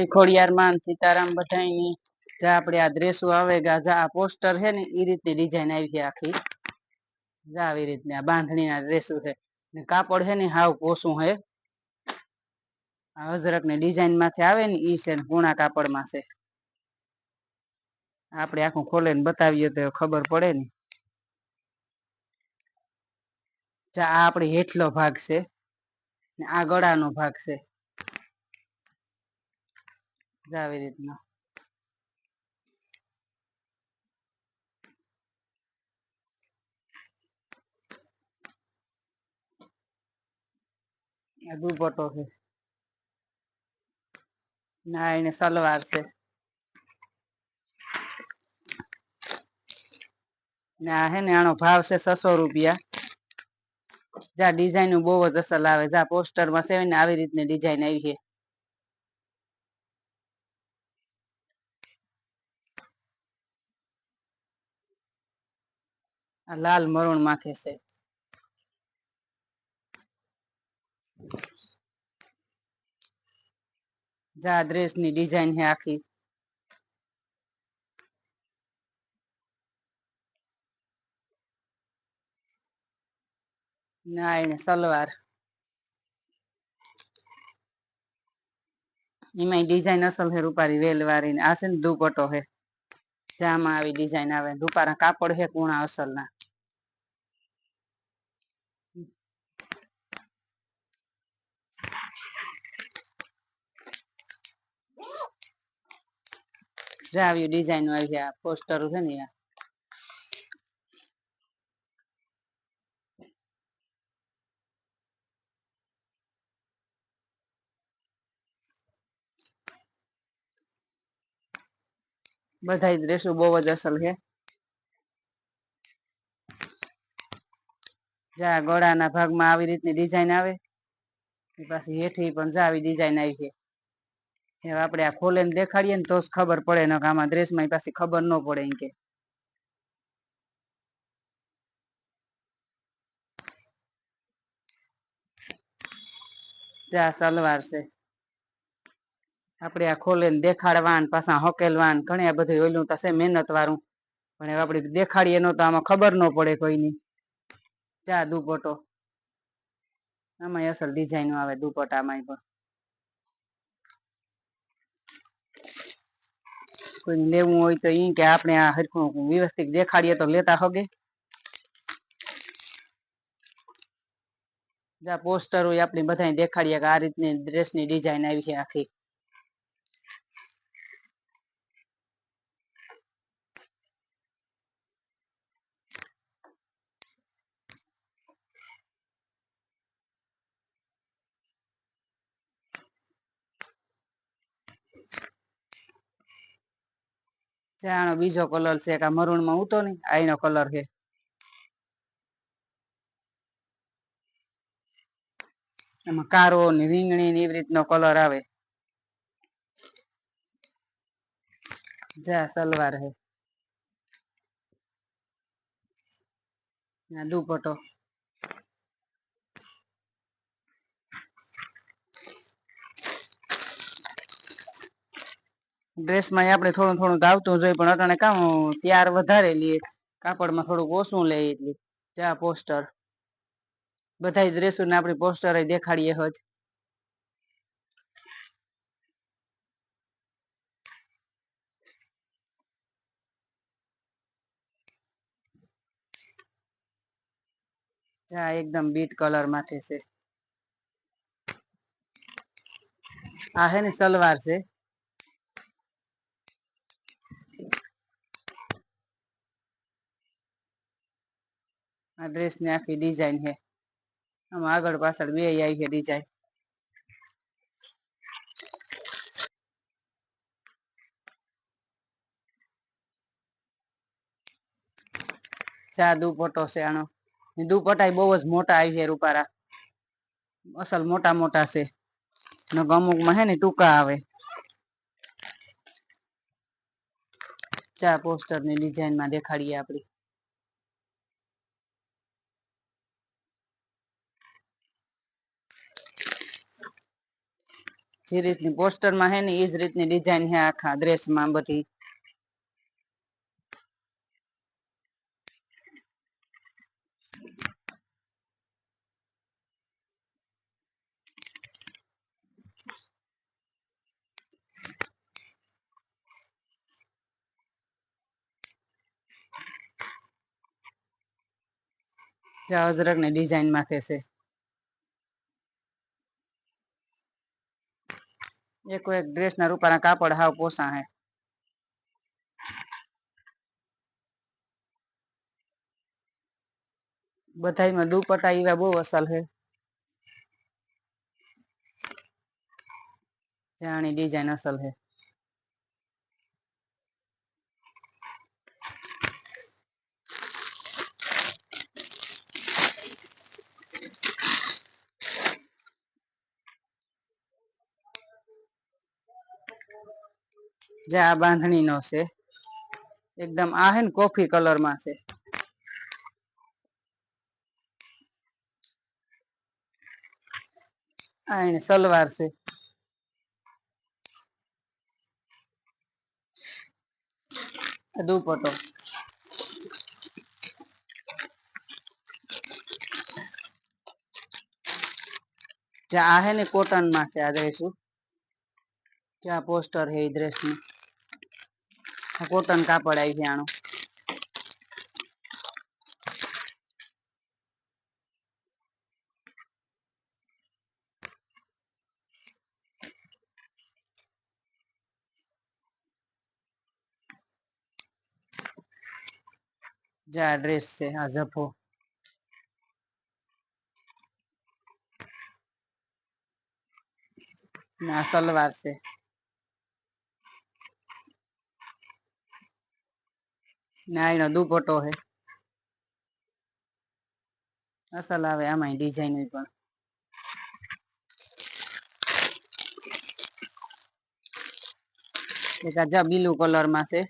એ ખોડિયારમાં ને સીતારામ બધાયની જે આપણે આ ડ્રેસો આવે ગાજા આ પોસ્ટર છે ને એ રીતની ડિઝાઇન આવી છે આખી. આવી રીતની આ બાંધણીના ડ્રેસો છે. ને કાપડ છે ને, હાવ પોસું છે. આ અજરકની ડિઝાઇનમાંથી આવે ને, ઈ છે ને પૂણા કાપડમાં છે. આપણે આખું ખોલે ને બતાવીએ તો ખબર પડે ને. આ આપણે હેઠલો ભાગ છે. ને આ ગળાનો ભાગ છે. આવી રીતના દુપટો છે ના એને સલવાર છે ના હે ને આનો ભાવ છે છસો રૂપિયા જા ડિઝાઇન બહુ જ અસલ આવે જા પોસ્ટરમાં છે ને આવી રીતની ડિઝાઇન આવી છે આ લાલ મરણ માથે છે. જા ડ્રેસની ડિઝાઇન હે આખી. ના એને સલવાર. એમાં ડિઝાઇન અસલ હે રૂપારી વેલ વાળી આ છે ને દુપટ્ટો હે. જામાં આવી ડિઝાઇન આવે. રૂપારા કાપડ હે કુણા અસલ ના જા ડિઝાઇન આવી આ પોસ્ટર છે ને આ બધા દ્રેસો બહુ જ અસલ છે. જા ગળાના ભાગમાં આવી રીતની ડિઝાઇન આવે. પાછી હેઠી પણ જા આવી ડિઝાઇન આવી છે. આપણે આ ખોલીને દેખાડીએ ને તો જ ખબર પડે ને આમાં ડ્રેસમાં પાછી ખબર ન પડે એમ કે. જા, સલવાર છે. આપણે આ ખોલે ને દેખાડવાન, પાછા હકેલવાન, ઘણી બધું ઓલું થશે મહેનત વાળું પણ હવે આપણે દેખાડીએ નો તો આમાં ખબર ન પડે કોઈની. ચા દુપટ્ટો. આમાં અસલ ડિઝાઇન આવે દુપટ્ટામાં પણ. કોઈ લેવું હોય તો ઈ કે આપણે આ હરખું વ્યવસ્થિત દેખાડીએ તો લેતા હગે. જા પોસ્ટર હોય આપણે બધાય દેખાડીએ કે આ રીતની ડ્રેસની ડિઝાઇન આવી છે આખી. જાણો બીજો કલર છે કે મરૂનમાં ઉતો નહીં આઈનો કલર છે. એમાં કારો ને રીંગણી ને એવી રીતનો કલર આવે. જા, સલવાર આ દુપટ્ટો. ડ્રેસમાં આપણે થોડું થોડું આવતું જોઈએ પણ અટાણે કામ ત્યાર વધારે લઈએ કાપડમાં થોડુંક ઓછું લે એટલે. જા પોસ્ટર. બધા ડ્રેસો ને આપણે પોસ્ટર દેખાડીએ હજ. એકદમ બીટ કલર માથે છે. આ હે ને સલવાર છે. ડ્રેસની આખી ડિઝાઇન છે. આમાં આગળ પાછળ બે આવી છે ડિઝાઇન ચા દુપટ્ટો છે આનો. દુપટ્ટા બહુ જ મોટા આવી છે રૂપારા. અસલ મોટા મોટા છે. અમુકમાં હે ને ટૂંકા આવે. ચા પોસ્ટરની ડિઝાઇનમાં દેખાડીએ આપડી. જે રીતની પોસ્ટરમાં હે ને એ જ રીતની ડિઝાઇન હે આખા ડ્રેસમાં બધી. જાવજરક અજરકની ડિઝાઇનમાં છે એક એક ડ્રેસના રૂપાના કાપડ હાવ પોસા હે. બધાયમાં દુપટ્ટા એવા બહુ અસલ હે. જાણી ડિઝાઇન અસલ હે. જે આ બાંધણી નો છે. એકદમ આ હે ને કોફી કલરમાં છે. આ સલવાર છે. દુપટો દુપટ્ટો. જે આ હે ને કોટનમાં છે આ ડ્રેસ જ્યાં પોસ્ટર હે એ ડ્રેસનું કોટન કાપડ આવી છે આનું. જે આ છે આ ઝભ્ભો ને આ સલવાર છે. ને આ એનો દુપટ્ટો હે. અસલ આવે આમાંય ડિઝાઇન પણ. એક આ બ્લુ કલરમાં છે.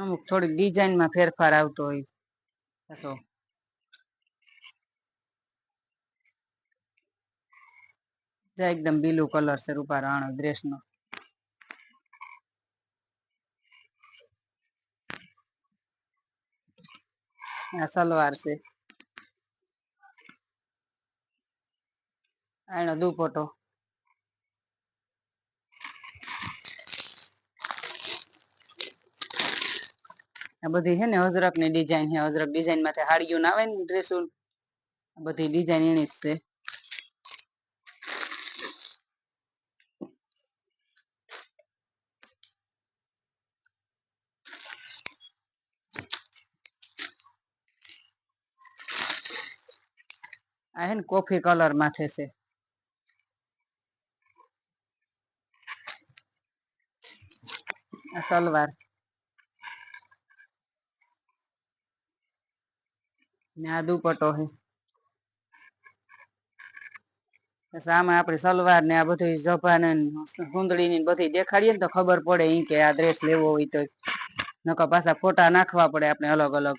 અમુક થોડીક ડિઝાઇનમાં ફેરફાર આવતો હોય. જા એકદમ બીલુ કલર છે રૂપા રાણો ડ્રેસ નો આ સલવાર છે. એનો દુપટ્ટો. આ બધી છે ને હજરકની ડિઝાઇન હે હજરક ડિઝાઇનમાંથી હાડીઓ ના આવે ને ડ્રેસો બધી ડિઝાઇન એની જ છે. આ હે ને કોફી કલર માથે છે સલવાર. ને આ દુપટ્ટો હે. સામે આપડે સલવાર ને આ બધું જભા ને હુંદડી ની બધી દેખાડીએ ને તો ખબર પડે ઈ કે આ ડ્રેસ લેવો હોય તો નકર પાછા ફોટા નાખવા પડે આપણે અલગ અલગ.